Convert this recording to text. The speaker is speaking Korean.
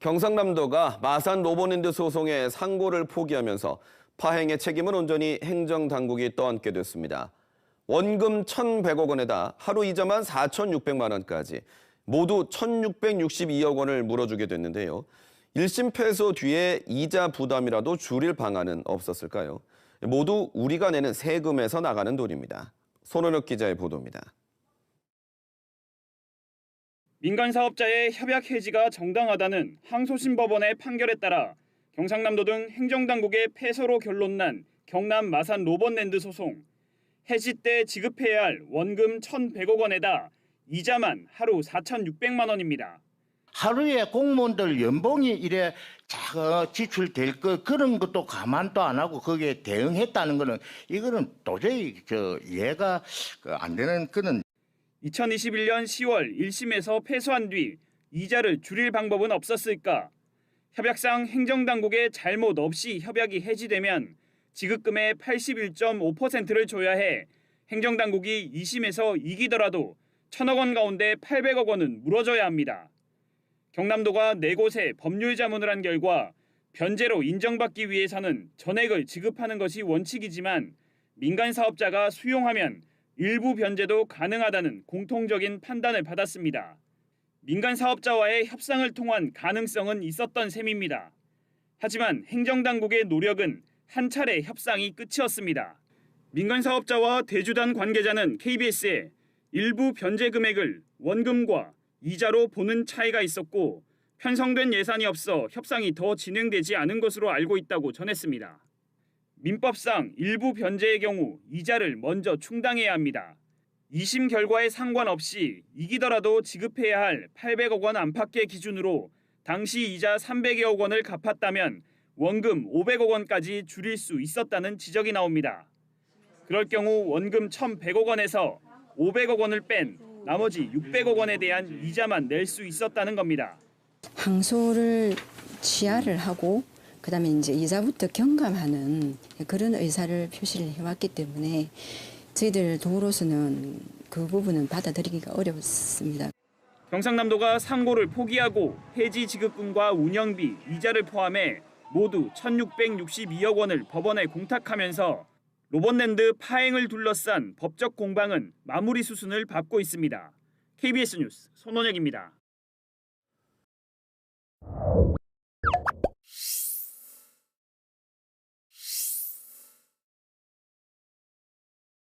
경상남도가 마산 로보랜드 소송의 상고를 포기하면서 파행의 책임은 온전히 행정당국이 떠안게 됐습니다. 원금 1,100억 원에다 하루 이자만 4,600만 원까지 모두 1,662억 원을 물어주게 됐는데요. 1심 패소 뒤에 이자 부담이라도 줄일 방안은 없었을까요? 모두 우리가 내는 세금에서 나가는 돈입니다. 손원혁 기자의 보도입니다. 민간 사업자의 협약 해지가 정당하다는 항소심 법원의 판결에 따라 경상남도 등 행정당국의 패소로 결론난 경남 마산 로번랜드 소송. 해지 때 지급해야 할 원금 1,100억 원에다 이자만 하루 4,600만 원입니다. 하루에 공무원들 연봉이 이래 자 지출될 거 그런 것도 가만도 안 하고 거기에 대응했다는 거는 이거는 도저히 저 이해가 그안 되는 그런 2021년 10월 1심에서 패소한 뒤 이자를 줄일 방법은 없었을까? 협약상 행정당국의 잘못 없이 협약이 해지되면 지급금의 81.5%를 줘야 해 행정당국이 2심에서 이기더라도 천억 원 가운데 800억 원은 물어줘야 합니다. 경남도가 네 곳에 법률 자문을 한 결과 변제로 인정받기 위해서는 전액을 지급하는 것이 원칙이지만 민간 사업자가 수용하면 일부 변제도 가능하다는 공통적인 판단을 받았습니다. 민간 사업자와의 협상을 통한 가능성은 있었던 셈입니다. 하지만 행정당국의 노력은 한 차례 협상이 끝이었습니다. 민간 사업자와 대주단 관계자는 KBS에 일부 변제 금액을 원금과 이자로 보는 차이가 있었고 편성된 예산이 없어 협상이 더 진행되지 않은 것으로 알고 있다고 전했습니다. 민법상 일부 변제의 경우 이자를 먼저 충당해야 합니다. 2심 결과에 상관없이 이기더라도 지급해야 할 800억 원 안팎의 기준으로 당시 이자 300여억 원을 갚았다면 원금 500억 원까지 줄일 수 있었다는 지적이 나옵니다. 그럴 경우 원금 1,100억 원에서 500억 원을 뺀 나머지 600억 원에 대한 이자만 낼 수 있었다는 겁니다. 항소를 취하를 하고 그다음에 이제 이자부터 경감하는 그런 의사를 표시를 해왔기 때문에 저희들 도로서는 그 부분은 받아들이기가 어렵습니다. 경상남도가 상고를 포기하고 해지 지급금과 운영비, 이자를 포함해 모두 1,662억 원을 법원에 공탁하면서 로봇랜드 파행을 둘러싼 법적 공방은 마무리 수순을 밟고 있습니다. KBS 뉴스 손원혁입니다.